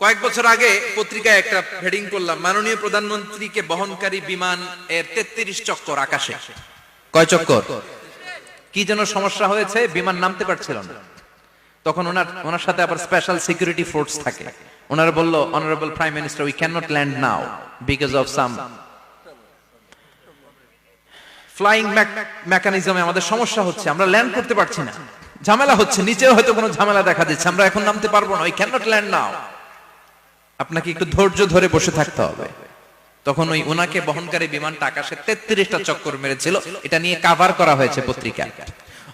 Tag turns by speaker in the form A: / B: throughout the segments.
A: কয়েক বছর আগে পত্রিকায় একটা হেডিং করলাম, মাননীয় প্রধানমন্ত্রীকে বহনকারী বিমান এর তেত্রিশ চক্কর আকাশে। কয় চক্কর? কি যেন সমস্যা হয়েছে, বিমান নামতে পারছিল না। তখন ওনার ওনার সাথে আবার স্পেশাল সিকিউরিটি ফোর্স থাকে। ওনারা বলল honourable prime minister we can not land now because of some flying মেকানিজমে আমাদের সমস্যা হচ্ছে, আমরা ল্যান্ড করতে পারছি না। ঝামেলা হচ্ছে, নিচেও হয়তো কোনো ঝামেলা দেখা দিচ্ছে, আমরা এখন নামতে পারব না we can not land now আপনাকে একটু ধৈর্য ধরে বসে থাকতে হবে। তখন ওই ওনাকে বহনকারী বিমানটা আকাশে তেত্রিশটা চক্কর মেরেছিল। এটা নিয়ে কাভার করা হয়েছে পত্রিকায়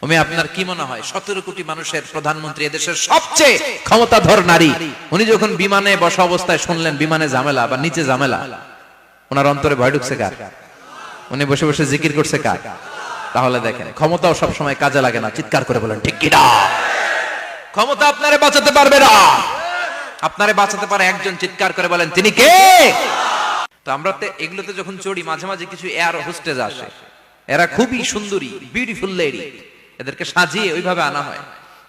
A: ওমে, আপনার কি মনে হয়, সতেরো কোটি মানুষের প্রধানমন্ত্রী এদেশের সবচেয়ে ক্ষমতাধর নারী, উনি যখন বিমানে বসা অবস্থায় শুনলেন বিমানে ঝামেলা বা নিচে ঝামেলা, ওনার অন্তরে ভয় ঢুকছে কার? উনি বসে বসে জিকির করছে কার? তাহলে দেখেন, ক্ষমতাও সবসময় কাজে লাগে না, চিৎকার করে বলেন, ঠিক কিনা ক্ষমতা আপনারে বাঁচাতে পারবে না। আপনারে বাঁচাতে পারে একজন চিৎকার করে বলেন, তিনি কে? তো আমরা তো এগুলোতে যখন চড়ি, মাঝে মাঝে কিছু এয়ার হোস্টেজ আসে। এরা খুবই সুন্দরী বিউটিফুল লেডি এদেরকে সাজিয়ে ওইভাবে আনা হয়।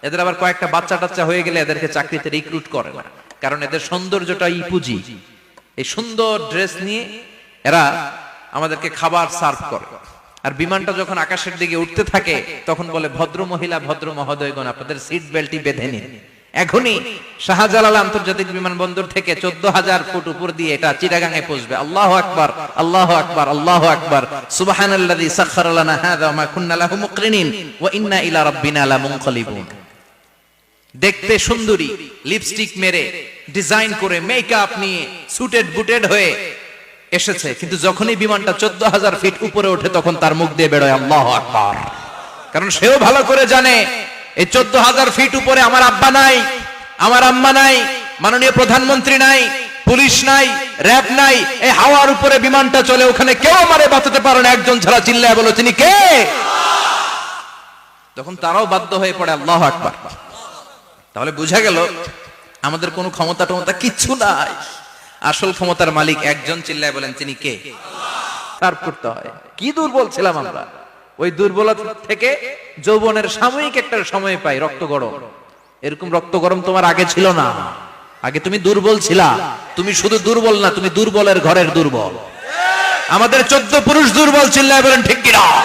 A: এদের আবার কয়েকটা বাচ্চা টাচ্চা হয়ে গেলে এদেরকে চাকরিতে রিক্রুট করে না। কারণ এদের সৌন্দর্যটা ই পুঁজি। এই সুন্দর ড্রেস নিয়ে এরা আমাদেরকে খাবার সার্ভ করে। আর বিমানটা যখন আকাশের দিকে উঠতে থাকে, তখন বলে ভদ্র মহিলা ভদ্র মহোদয়গণ আপনাদের সিট বেল্টটি বেঁধে নিন। এখনই শাহজালাল আন্তর্জাতিক বিমানবন্দর থেকে চোদ্দ হাজার ফুট উপর দিয়ে এটা চিটাগাঙে পৌঁছবে। আল্লাহ আকবার আল্লাহ আকবার আল্লাহ আকবার। সুবহানাল্লাযী সাখখারা লানা হাযা ওয়া মা কুন্না লাহু মুকরিনিন ওয়া ইন্না ইলা রাব্বিনা লামুনকালিবুন দেখতে সুন্দরী লিপস্টিক মেরে ডিজাইন করে মেকআপ নিয়ে সুটেড বুটেড হয়ে এসেছে। কিন্তু যখনই বিমানটা চোদ্দ হাজার ফিট উপরে ওঠে, তখন তার মুখ দিয়ে বেরোয় আল্লাহ আকবার। কারণ সেও ভালো করে জানে এই চোদ্দ হাজার ফিট উপরে আমার আব্বা নাই, আমার আম্মা নাই, মাননীয় প্রধানমন্ত্রী নাই, পুলিশ নাই, র্যাব নাই, এই হাওয়ার উপরে বিমানটা চলে, ওখানে কেউ আমারে বাঁচাতে পারে না, একজন ছাড়া চিল্লায় বলো, তিনি কে? তখন তারাও বাধ্য হয়ে পড়ে, আল্লাহ আকবার। তাহলে বুঝা গেল, আমাদের কোনো ক্ষমতা টমতা কিচ্ছু নাই। আসল ক্ষমতার মালিক একজন চিল্লায় বলেন, তিনি কে? করতে হয়। কি দুর্বল ছিলাম আমরা। ওই দুর্বলতা থেকে যৌবনের সাময়িক একটা সময় পাই, রক্ত গরম। এরকম রক্ত গরম তোমার আগে ছিল না। আগে তুমি দুর্বল ছিলা। তুমি শুধু দুর্বল না, তুমি দুর্বলের ঘরের দুর্বল। আমাদের চোদ্দ পুরুষ দুর্বল চিল্লায় ঠিক কিনা?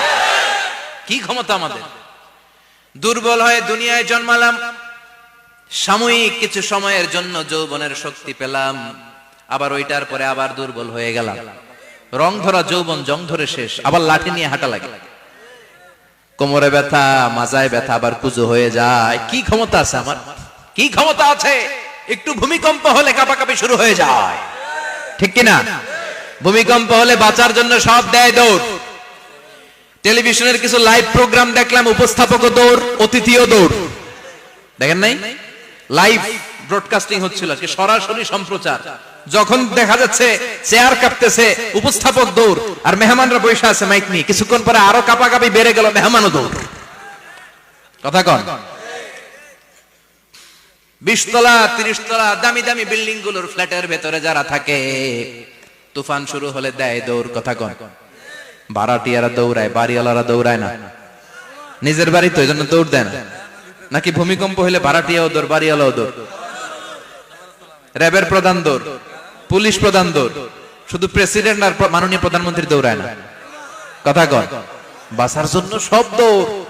A: কি ক্ষমতা আমাদের? দুর্বল হয়ে দুনিয়ায় জন্মালাম। সাময়িক কিছু সময়ের জন্য যৌবনের শক্তি পেলাম। আবার ওইটার পরে আবার দুর্বল হয়ে গেলাম। রং ধরা যৌবন, জং ধরে শেষ। আবার লাঠি নিয়ে হাঁটা লাগে। কোমরে ব্যথা, মাজায় ব্যথা আবার কুজো হয়ে যায়। কি ক্ষমতা আছে আমার? কি ক্ষমতা আছে? একটু ভূমিকম্প হলে কাপাকাপি শুরু হয়ে যায়। ঠিক কিনা? ভূমিকম্প হলে বাঁচার জন্য সব দেয় দৌড়। টেলিভিশনের কিছু লাইভ প্রোগ্রাম দেখলাম, উপস্থাপক দৌড়, অতিথিও দৌড়। দেখেন নাই? লাইভ ব্রডকাস্টিং হচ্ছিল সরাসরি সম্প্রচার। যখন দেখা যাচ্ছে চেয়ার কাঁপতেছে, উপস্থাপক দৌড়, আর মেহমানরা বসে আছে মাইক নিয়ে, কিছুক্ষণ পরে আরও কাপাকাপি বেড়ে গেল মেহমানও দৌড়। কথা কন। বিশ তলা তিরিশ দামি দামি বিল্ডিংগুলোর ফ্ল্যাটের ভেতরে যারা থাকে, তুফান শুরু হলে দেয় দৌড়, কথা কন। ভাড়াটিয়ারা দৌড়ায়, বাড়িওয়ালারা দৌড়ায় না। নিজের বাড়ি তো এই জন্য দৌড় দেয় না। নাকি ভূমিকম্প হলে ভাড়াটিয়াও দৌড়, বাড়িওয়ালাও দৌড়। র্যাবের প্রধান দৌড়। পুলিশ প্রধান দৌড়। শুধু প্রেসিডেন্ট আর মাননীয় প্রধানমন্ত্রী দৌড়ায় না। কথা কন। বাসার জন্য সব দৌড়।